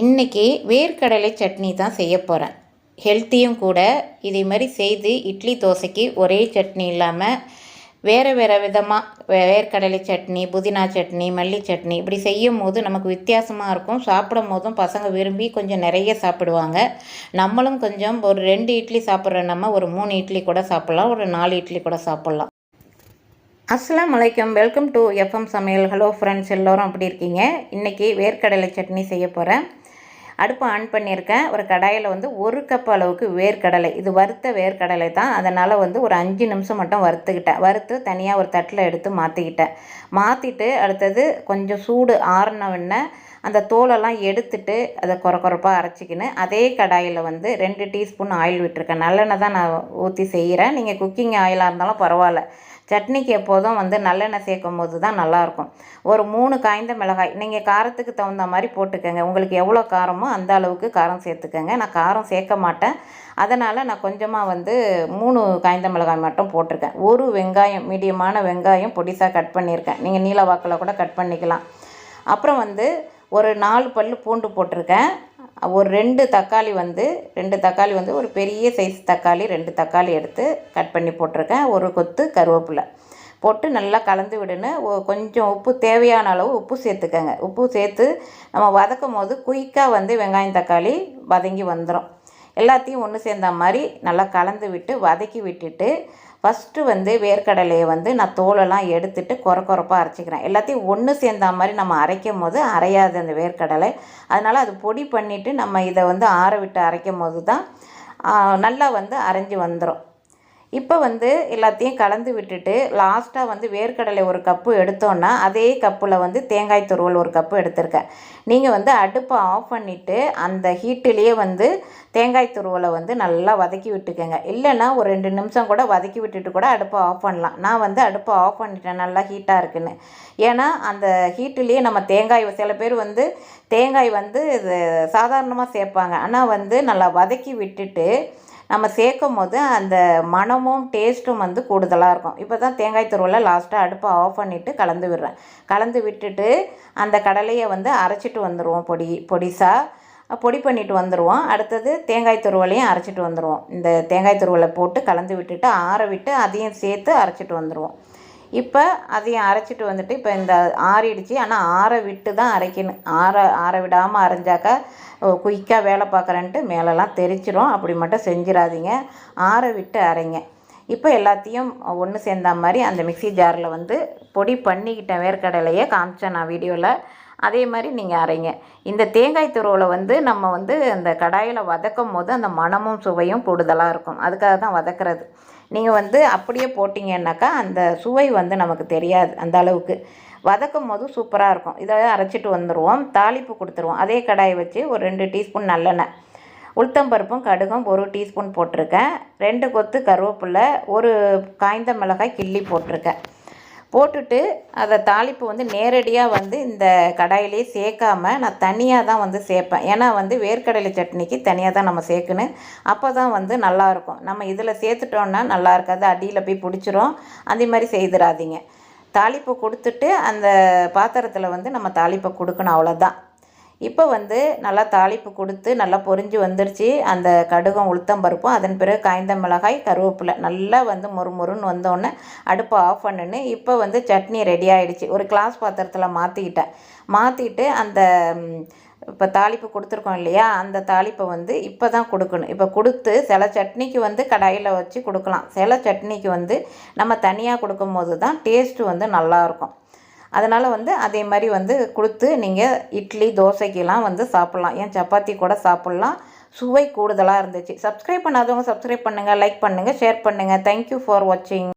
இன்றைக்கி வேர்க்கடலை சட்னி தான் செய்ய போகிறேன் ஹெல்த்தியும் கூட இதே மாதிரி செய்து இட்லி தோசைக்கு ஒரே சட்னி இல்லாமல் வேறு வேறு விதமாக வேர்க்கடலை சட்னி புதினா சட்னி மல்லி சட்னி இப்படி செய்யும் போது நமக்கு வித்தியாசமாக இருக்கும். சாப்பிடும் போதும் பசங்க விரும்பி கொஞ்சம் நிறைய சாப்பிடுவாங்க. நம்மளும் கொஞ்சம் ஒரு ரெண்டு இட்லி சாப்பிட்ற நம்ம ஒரு மூணு இட்லி கூட சாப்பிட்லாம் ஒரு நாலு இட்லி கூட சாப்பிட்லாம். அஸ்லாம் வலைக்கம் வெல்கம் டு எஃப்எம் சமையல். ஹலோ ஃப்ரெண்ட்ஸ் எல்லோரும் அப்படி இருக்கீங்க? இன்றைக்கி வேர்க்கடலை சட்னி செய்ய போகிறேன் அடுப்பு ஆன் பண்ணியிருக்கேன். ஒரு கடாயில் வந்து ஒரு கப் அளவுக்கு வேர்க்கடலை. இது வறுத்த வேர்க்கடலை தான். அதனால் வந்து ஒரு அஞ்சு நிமிஷம் மட்டும் வறுத்துக்கிட்டேன். வறுத்து தனியாக ஒரு தட்டில் எடுத்து மாற்றிக்கிட்டேன் மாற்றிட்டு அடுத்தது கொஞ்சம் சூடு ஆறின அந்த தோலெல்லாம் எடுத்துட்டு அதை குறை குறைப்பாக அரைச்சிக்கின்னு அதே கடாயில் வந்து ரெண்டு டீஸ்பூன் ஆயில் விட்டுருக்கேன். நல்லெண்ணெய் தான் நான் ஊற்றி செய்கிறேன் நீங்கள் குக்கிங் ஆயிலாக இருந்தாலும் பரவாயில்ல. சட்னிக்கு எப்போதும் வந்து நல்லெண்ணெய் சேர்க்கும் போது தான் நல்லாயிருக்கும். ஒரு மூணு காய்ந்த மிளகாய் நீங்கள் காரத்துக்கு தகுந்த மாதிரி போட்டுக்கோங்க. உங்களுக்கு எவ்வளோ காரமோ அந்த அளவுக்கு காரம் சேர்த்துக்கோங்க. நான் காரம் சேர்க்க மாட்டேன். அதனால் நான் கொஞ்சமாக வந்து மூணு காய்ந்த மிளகாய் மட்டும் போட்டிருக்கேன். ஒரு வெங்காயம் மீடியமான வெங்காயம் பொடிசாக கட் பண்ணியிருக்கேன். நீங்கள் நீல வாக்கில் கூட கட் பண்ணிக்கலாம். அப்புறம் வந்து ஒரு நாலு பல் பூண்டு போட்டிருக்கேன். ஒரு ரெண்டு தக்காளி வந்து ரெண்டு தக்காளி வந்து ஒரு பெரிய சைஸ் தக்காளி ரெண்டு தக்காளி எடுத்து கட் பண்ணி போட்டிருக்கேன். ஒரு கொத்து கருவேப்பிலை. போட்டு நல்லா கலந்து விடுன்னு கொஞ்சம் உப்பு தேவையான அளவு உப்பு சேர்த்துக்கங்க. உப்பு சேர்த்து நம்ம வதக்கும் போது குயிக்காக வந்து வெங்காயம் தக்காளி வதங்கி வந்துடும் எல்லாத்தையும் ஒன்று சேர்ந்த மாதிரி நல்லா கலந்து விட்டு வதக்கி விட்டுட்டு ஃபஸ்ட்டு வந்து வேர்க்கடலையை வந்து நான் தோலெல்லாம் எடுத்துட்டு குறை குறைப்பாக அரைச்சிக்கிறேன். எல்லாத்தையும் ஒன்று சேர்ந்த மாதிரி நம்ம அரைக்கும் போது அரையாது அந்த வேர்க்கடலை. அதனால் அது பொடி பண்ணிவிட்டு நம்ம இதை வந்து ஆற விட்டு அரைக்கும் போது தான் நல்லா வந்து அரைஞ்சி வந்துடும் இப்போ வந்து எல்லாத்தையும் கலந்து விட்டுட்டு லாஸ்ட்டாக வந்து வேர்க்கடலை ஒரு கப்பு எடுத்தோன்னா அதே கப்பில் வந்து தேங்காய் துருவல் ஒரு கப்பு எடுத்திருக்கேன். நீங்கள் வந்து அடுப்பை ஆஃப் பண்ணிவிட்டு அந்த ஹீட்டிலேயே வந்து தேங்காய் துருவலை வந்து நல்லா வதக்கி விட்டுக்கோங்க. இல்லைன்னா ஒரு ரெண்டு நிமிஷம் கூட வதக்கி விட்டுட்டு கூட அடுப்பை ஆஃப் பண்ணலாம். நான் வந்து அடுப்பை ஆஃப் பண்ணிட்டேன் நல்லா ஹீட்டாக இருக்குன்னு. ஏன்னா அந்த ஹீட்டுலேயே நம்ம தேங்காய் சில பேர் வந்து தேங்காய் வந்து இது சாதாரணமாக சேர்ப்பாங்க ஆனால் வந்து நல்லா வதக்கி விட்டுட்டு நம்ம சேர்க்கும் போது அந்த மனமும் டேஸ்ட்டும் வந்து கூடுதலாக இருக்கும். இப்போ தான் தேங்காய் துருவலை லாஸ்ட்டாக அடுப்பை ஆஃப் பண்ணிவிட்டு கலந்து விடுறேன். கலந்து விட்டுட்டு அந்த கடலையை வந்து அரைச்சிட்டு வந்துடுவோம் பொடி பொடிசாக பொடி பண்ணிட்டு வந்துடுவோம் அடுத்தது தேங்காய் துருவலையும் அரைச்சிட்டு வந்துடுவோம் இந்த தேங்காய் துருவலை போட்டு கலந்து விட்டுட்டு ஆற விட்டு அதையும் சேர்த்து அரைச்சிட்டு வந்துடுவோம் இப்போ அதையும் அரைச்சிட்டு வந்துட்டு இப்போ இந்த ஆறிடுச்சு. ஆனால் ஆற விட்டு தான் அரைக்கணும். ஆற ஆற விடாமல் அரைஞ்சாக்கா குயிக்காக வேலை பார்க்குறேன்ட்டு மேலெல்லாம் தெரிச்சிரும். அப்படி மட்டும் செஞ்சிடாதீங்க ஆற விட்டு அரைங்க. இப்போ எல்லாத்தையும் ஒன்று சேர்ந்த மாதிரி அந்த மிக்சி ஜாரில் வந்து பொடி பண்ணிக்கிட்டேன் வேர்க்கடலையே. காமிச்சேன் நான் வீடியோவில் அதே மாதிரி நீங்கள் அரைங்க. இந்த தேங்காய் துருவில் வந்து நம்ம வந்து அந்த கடாயில் வதக்கும் போது அந்த மணமும் சுவையும் கூடுதலாக இருக்கும். அதுக்காக தான் வதக்கிறது. நீங்கள் வந்து அப்படியே போட்டிங்கன்னாக்கா அந்த சுவை வந்து நமக்கு தெரியாது அந்த அளவுக்கு. வதக்கும் போது சூப்பராக இருக்கும். இதை அரைச்சிட்டு வந்துடுவோம் தாளிப்பு கொடுத்துருவோம். அதே கடாயை வச்சு ஒரு ரெண்டு டீஸ்பூன் நல்லெண்ணெய். உளுத்தம்பருப்பும் கடுகும் ஒரு டீஸ்பூன் போட்டிருக்கேன். ரெண்டு கொத்து கருவேப்பில்லை ஒரு காய்ந்த மிளகாய் கிள்ளி போட்டிருக்கேன். போட்டுட்டு அதை தாளிப்பு வந்து நேரடியாக வந்து இந்த கடாயிலே சேர்க்காம நான் தனியாக தான் வந்து சேர்ப்பேன் ஏன்னா வந்து வேர்க்கடலை சட்னிக்கு தனியாக தான் நம்ம சேர்க்கணும் அப்போ தான் வந்து நல்லாயிருக்கும் நம்ம இதில் சேர்த்துட்டோன்னா நல்லா இருக்காது. அடியில் போய் பிடிச்சிரும். அந்த மாதிரி செய்திடாதீங்க தாளிப்பு கொடுத்துட்டு அந்த பாத்திரத்தில் வந்து நம்ம தாளிப்பை கொடுக்கணும். அவ்வளோதான் இப்போ வந்து நல்லா தாளிப்பு கொடுத்து நல்லா பொரிஞ்சு வந்துருச்சு. அந்த கடுகம் உளுத்தம் பருப்பும் அதன் பிறகு காய்ந்த மிளகாய் கருவேப்பிலை நல்லா வந்து மொறு மொறுன்னு வந்தோடனே அடுப்பை ஆஃப் பண்ணுன்னு இப்போ வந்து சட்னி ரெடி ஆகிடுச்சு ஒரு கிளாஸ் பாத்திரத்தில் மாற்றிக்கிட்டேன் மாற்றிட்டு அந்த இப்போ தாளிப்பு கொடுத்துருக்கோம் இல்லையா? அந்த தாளிப்பை வந்து இப்போ தான் கொடுக்கணும். இப்போ கொடுத்து சில சட்னிக்கு வந்து கடாயில் வச்சு கொடுக்கலாம். சில சட்னிக்கு வந்து நம்ம தனியாக கொடுக்கும் போது தான் டேஸ்ட்டு வந்து நல்லாயிருக்கும் அதனால் வந்து அதே மாதிரி வந்து கொடுத்து நீங்கள் இட்லி தோசைக்கெலாம் வந்து சாப்பிட்லாம். ஏன் சப்பாத்தி கூட சாப்பிட்லாம். சுவை கூடுதலாக இருந்துச்சு. சப்ஸ்கிரைப் பண்ணாதவங்க சப்ஸ்கிரைப் பண்ணுங்கள் லைக் பண்ணுங்கள் ஷேர் பண்ணுங்கள் தேங்க்யூ ஃபார் வாட்சிங்